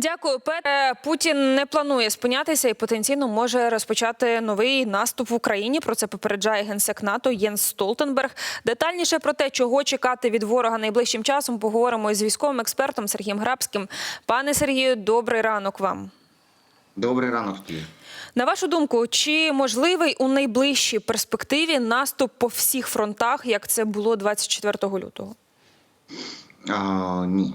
Дякую, Петре. Путін не планує спинятися і потенційно може розпочати новий наступ в Україні. Про це попереджає генсек НАТО Єнс Столтенберг. Детальніше про те, чого чекати від ворога найближчим часом, поговоримо із військовим експертом Сергієм Грабським. Пане Сергію, добрий ранок вам. Добрий ранок, На вашу думку, чи можливий у найближчій перспективі наступ по всіх фронтах, як це було 24 лютого? А, ні.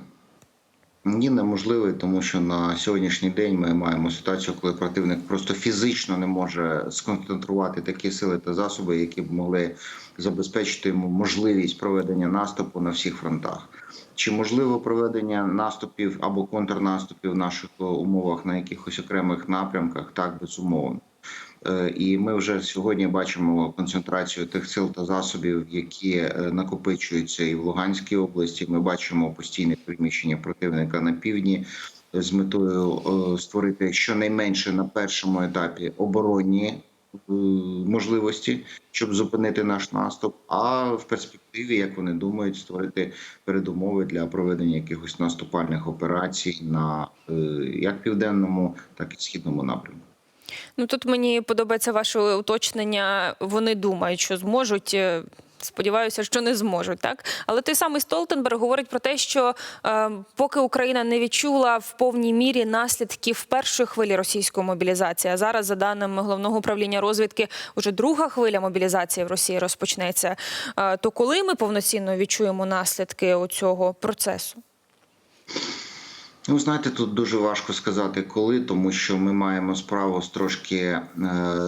Ні, неможливий, тому що на сьогоднішній день ми маємо ситуацію, коли противник просто фізично не може сконцентрувати такі сили та засоби, які б могли забезпечити йому можливість проведення наступу на всіх фронтах. Чи можливо проведення наступів або контрнаступів в наших умовах на якихось окремих напрямках? Так, безумовно. Е, І ми вже сьогодні бачимо концентрацію тих сил та засобів, які е, накопичуються і в Луганській області. Ми бачимо постійне приміщення противника на півдні з метою е, створити щонайменше на першому етапі оборонні можливості, щоб зупинити наш наступ. А в перспективі, як вони думають, створити передумови для проведення якихось наступальних операцій на як південному, так і східному напрямку. Ну тут мені подобається ваше уточнення. Вони думають, що зможуть. е, Сподіваюся, що не зможуть, так але той самий Столтенберг говорить про те, що е, поки Україна не відчула в повній мірі наслідків першої хвилі російської мобілізації, а зараз, за даними головного управління розвідки, уже друга хвиля мобілізації в Росії розпочнеться. Е, то коли ми повноцінно відчуємо наслідки цього процесу? Ну, знаєте, тут дуже важко сказати коли, тому що ми маємо справу з трошки е,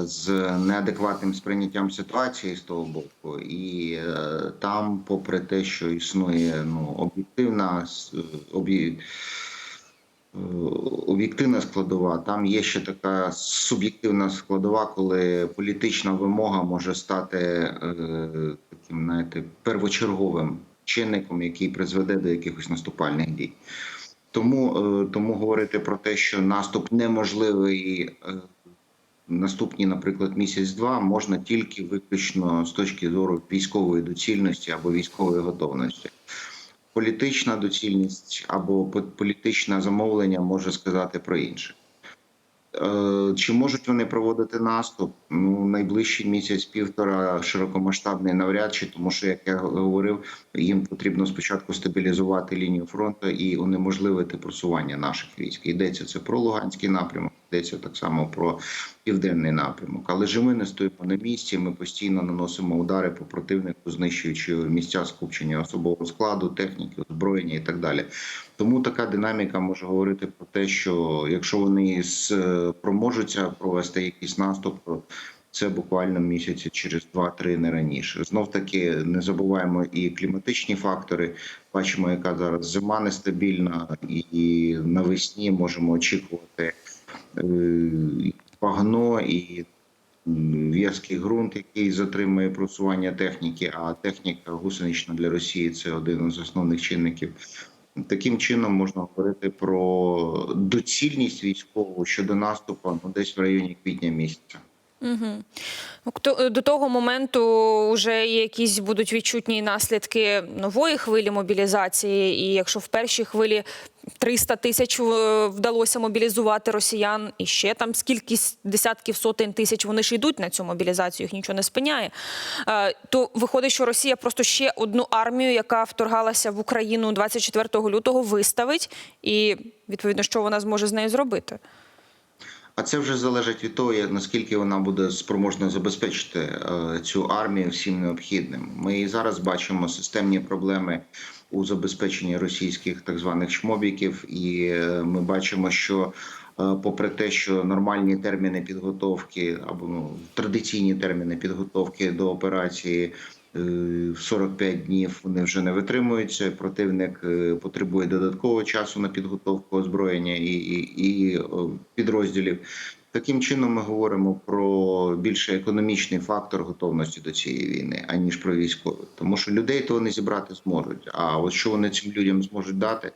з неадекватним сприйняттям ситуації з того боку, і е, там, попри те, що існує ну об'єктивна е, об'єктивна складова, там є ще така суб'єктивна складова, коли політична вимога може стати е, таким, знаєте, первочерговим чинником, який призведе до якихось наступальних дій. Тому, е, тому говорити про те, що наступ неможливий е, наступні, наприклад, місяць-два, можна тільки виключно з точки зору військової доцільності або військової готовності. Політична доцільність або політичне замовлення може сказати про інше. Е, Чи можуть вони проводити наступ? Ну, найближчий місяць-півтора широкомасштабний навряд чи, тому що, як я говорив, їм потрібно спочатку стабілізувати лінію фронту і унеможливити просування наших військ. Йдеться це про Луганський напрямок, йдеться так само про південний напрямок. Але ж ми не стоїмо на місці. Ми постійно наносимо удари по противнику, знищуючи місця скупчення особового складу, техніки, озброєння і так далі. Тому така динаміка може говорити про те, що якщо вони спроможуться провести якийсь наступ, це буквально місяці через 2-3 не раніше. Знов таки не забуваємо і кліматичні фактори. Бачимо, яка зараз зима нестабільна, і навесні можемо очікувати е, пагно і в'язкий ґрунт, який затримує просування техніки. А техніка гусенична для Росії це один з основних чинників. Таким чином можна говорити про доцільність військову щодо наступу ну, десь в районі квітня місяця. Угу. До того моменту вже якісь будуть відчутні наслідки нової хвилі мобілізації. І якщо в першій хвилі 300 тисяч е, вдалося мобілізувати росіян, і ще там скільки десятків сотень тисяч вони ж йдуть на цю мобілізацію, їх нічого не спиняє. е, То виходить, що Росія просто ще одну армію, яка вторгалася в Україну 24 лютого, виставить, і відповідно, що вона зможе з нею зробити. А це вже залежить від того, наскільки вона буде спроможна забезпечити е, цю армію всім необхідним. Ми і зараз бачимо системні проблеми у забезпеченні російських так званих шмобіків, і е, ми бачимо, що е, попри те, що нормальні терміни підготовки або ну, традиційні терміни підготовки до операції. Е, в 45 днів вони вже не витримуються. Противник е, потребує додаткового часу на підготовку озброєння і, і, і підрозділів. Таким чином ми говоримо про більше економічний фактор готовності до цієї війни, аніж про військовий. Тому що людей то вони зібрати зможуть. А от що вони цим людям зможуть дати,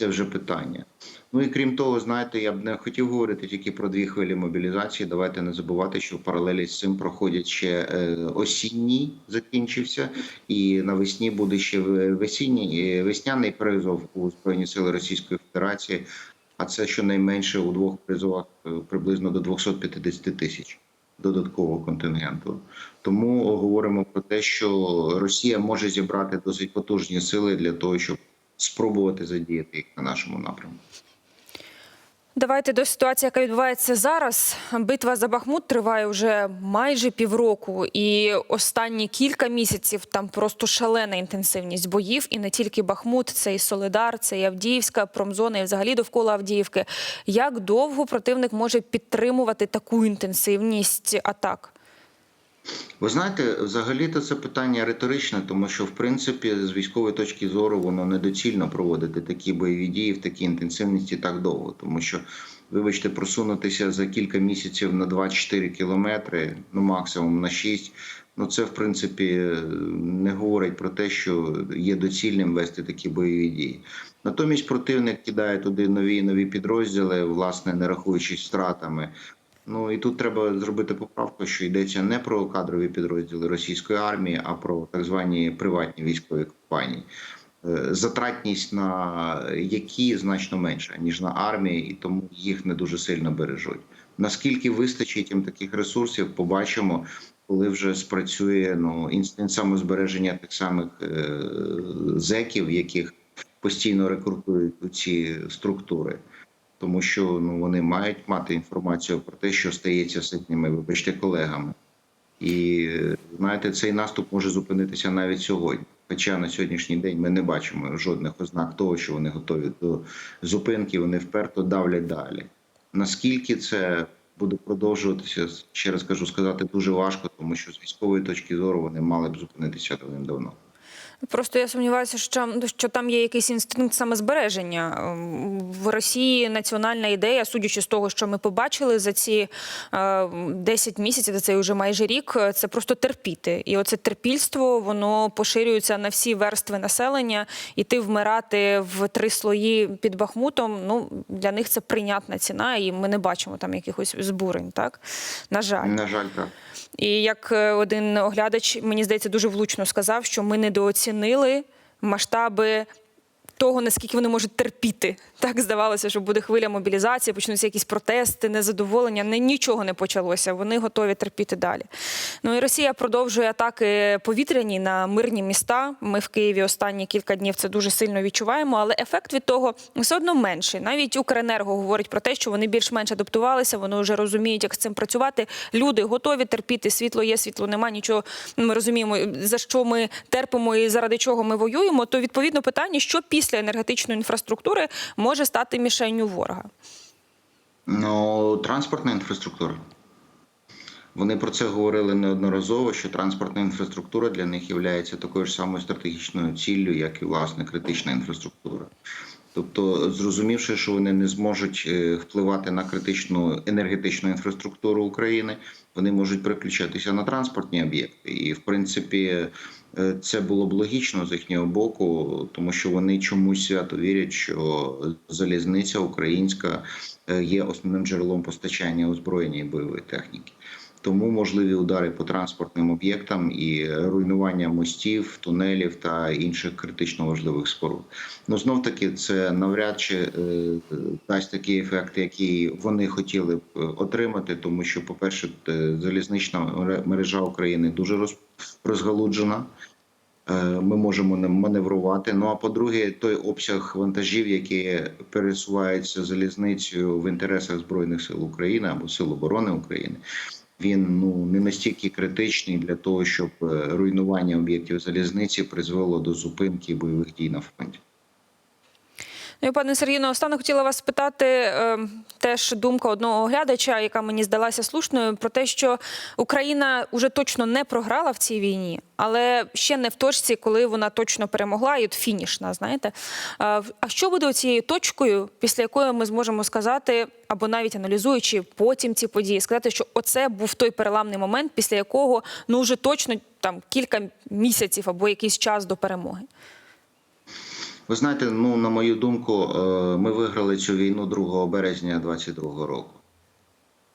це вже питання. Ну і крім того, знаєте, я б не хотів говорити тільки про дві хвилі мобілізації. Давайте не забувати, що в паралелі з цим проходять ще е, осінній закінчився, і навесні буде ще весінній е, весняний призов у Збройні Сили Російської Федерації. а це щонайменше у двох призовах е, приблизно до 250 тисяч додаткового контингенту. Тому говоримо про те, що Росія може зібрати досить потужні сили для того, щоб спробувати задіяти їх на нашому напрямку. Давайте до ситуації, яка відбувається зараз. Битва за Бахмут триває вже майже півроку, і останні кілька місяців там просто шалена інтенсивність боїв. І не тільки Бахмут, це і Солидар, це і Авдіївська, промзона, і взагалі довкола Авдіївки. Як довго противник може підтримувати таку інтенсивність атак? Ви знаєте, взагалі-то це питання риторичне, тому що в принципі з військової точки зору воно недоцільно проводити такі бойові дії в такій інтенсивності так довго, тому що, вибачте, просунутися за кілька місяців на 24 кілометри, ну максимум на 6, ну це в принципі не говорить про те, що є доцільним вести такі бойові дії. Натомість противник кидає туди нові і нові підрозділи, власне, не рахуючись втратами. Ну і тут треба зробити поправку, що йдеться не про кадрові підрозділи російської армії, а про так звані приватні військові компанії. Е, Затратність на які значно менша ніж на армії, і тому їх не дуже сильно бережуть. Наскільки вистачить їм таких ресурсів, побачимо, коли вже спрацює ну інстинкт самозбереження тих самих е, зеків, яких постійно рекрутують у ці структури тому що ну вони мають мати інформацію про те, що стається з їхніми, вибачте, колегами. І знаєте, цей наступ може зупинитися навіть сьогодні. Хоча на сьогоднішній день ми не бачимо жодних ознак того, що вони готові до зупинки, вони вперто давлять далі. Наскільки це буде продовжуватися, ще раз кажу, сказати дуже важко, тому що з військової точки зору вони мали б зупинитися давним-давно. Просто я сумніваюся, що, що там є якийсь інстинкт самозбереження. Ем, В Росії національна ідея, судячи з того, що ми побачили за ці е, 10 місяців, за цей вже майже рік, е, це просто терпіти. І оце терпільство, воно поширюється на всі верстви населення. Іти вмирати в три слої під Бахмутом, ну, для них це прийнятна ціна, і ми не бачимо там якихось збурень, так? На жаль. На жаль, так. І як е, один оглядач, мені здається, дуже влучно сказав, що ми недооцінили масштаби того, наскільки вони можуть терпіти. Так здавалося, що буде хвиля мобілізації, почнуться якісь протести, незадоволення. Не, нічого не почалося. Вони готові терпіти далі. Ну і Росія продовжує атаки повітряні на мирні міста. Ми в Києві останні кілька днів це дуже сильно відчуваємо, але ефект від того все одно менший. Навіть Укренерго говорить про те, що вони більш-менш адаптувалися, вони вже розуміють, як з цим працювати. Люди готові терпіти. Світло є, світло нема. Нічого ми розуміємо, за що ми терпимо і заради чого ми воюємо. То відповідно питання, що після енергетичної інфраструктури може стати мішенню ворога. Ну, транспортна інфраструктура. Вони про це говорили неодноразово, що транспортна інфраструктура для них є такою ж самою стратегічною ціллю, як і власне критична інфраструктура. Тобто, зрозумівши, що вони не зможуть е, впливати на критичну енергетичну інфраструктуру України, вони можуть переключатися на транспортні об'єкти. І, в принципі, це було б логічно з їхнього боку, тому що вони чомусь свято вірять, що залізниця українська е, є основним джерелом постачання озброєння і бойової техніки. Тому можливі удари по транспортним об'єктам і руйнування мостів, тунелів та інших критично важливих споруд. Ну знов таки це навряд чи е, дасть такий ефект, який вони хотіли б е, отримати, тому що, по-перше, е, залізнична мережа України дуже роз, розгалуджена. Е, Ми можемо маневрувати. Ну а по-друге, той обсяг вантажів, які пересуваються залізницею в інтересах збройних сил України або сил оборони України, він ну не настільки критичний для того, щоб е, руйнування об'єктів залізниці призвело до зупинки бойових дій на фронті. Ну пане Сергію, наостанок хотіла вас спитати е, теж думка одного оглядача, яка мені здалася слушною, про те, що Україна вже точно не програла в цій війні, але ще не в точці, коли вона точно перемогла, і от фінішна, знаєте. Е, а що буде цією точкою, після якої ми зможемо сказати, або навіть аналізуючи потім ці події, сказати, що оце був той переламний момент, після якого ну вже точно там кілька місяців або якийсь час до перемоги. Ви знаєте, ну на мою думку, е, ми виграли цю війну 2 березня 22-го року.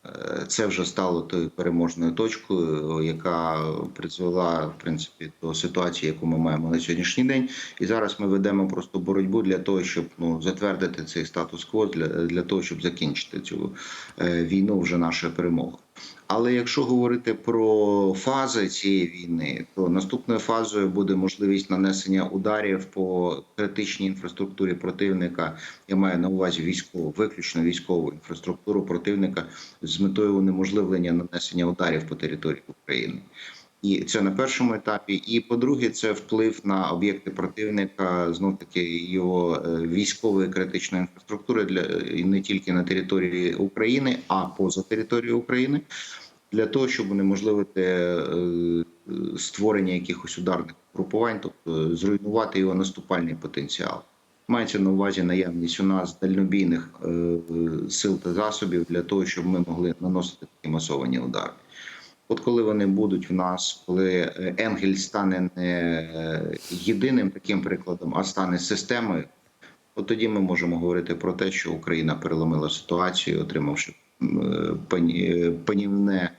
Е, Це вже стало тою переможною точкою, яка призвела в принципі до ситуації, яку ми маємо на сьогоднішній день. І зараз ми ведемо просто боротьбу для того, щоб ну затвердити цей статус-кво для, для того, щоб закінчити цю е, війну вже нашою перемогою. Але якщо говорити про фази цієї війни, то наступною фазою буде можливість нанесення ударів по критичній інфраструктурі противника. Я маю на увазі військову, виключно військову інфраструктуру противника з метою унеможливлення нанесення ударів по території України. І це на першому етапі. І по-друге, це вплив на об'єкти противника, знов таки його е, військової критичної інфраструктури для і не тільки на території України, а поза територією України, для того, щоб унеможливити е, створення якихось ударних групувань, тобто зруйнувати його наступальний потенціал. Мається на увазі наявність у нас дальнобійних е, е, сил та засобів для того, щоб ми могли наносити такі масовані удари. От коли вони будуть в нас, коли е, Енгель стане не е, єдиним таким прикладом, а стане системою, от тоді ми можемо говорити про те, що Україна переломила ситуацію, отримавши е, пані- е, панівне,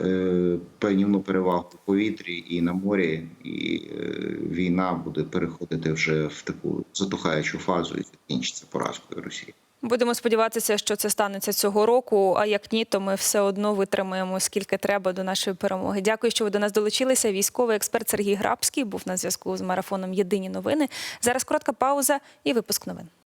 е, панівну перевагу в повітрі і на морі, і е, війна буде переходити вже в таку затухаючу фазу і закінчиться поразкою Росії. Будемо сподіватися, що це станеться цього року. А як ні, то ми все одно витримаємо скільки треба до нашої перемоги. Дякую, що ви до нас долучилися. Військовий експерт Сергій Грабський був на зв'язку з марафоном Єдині новини. Зараз коротка пауза і випуск новин.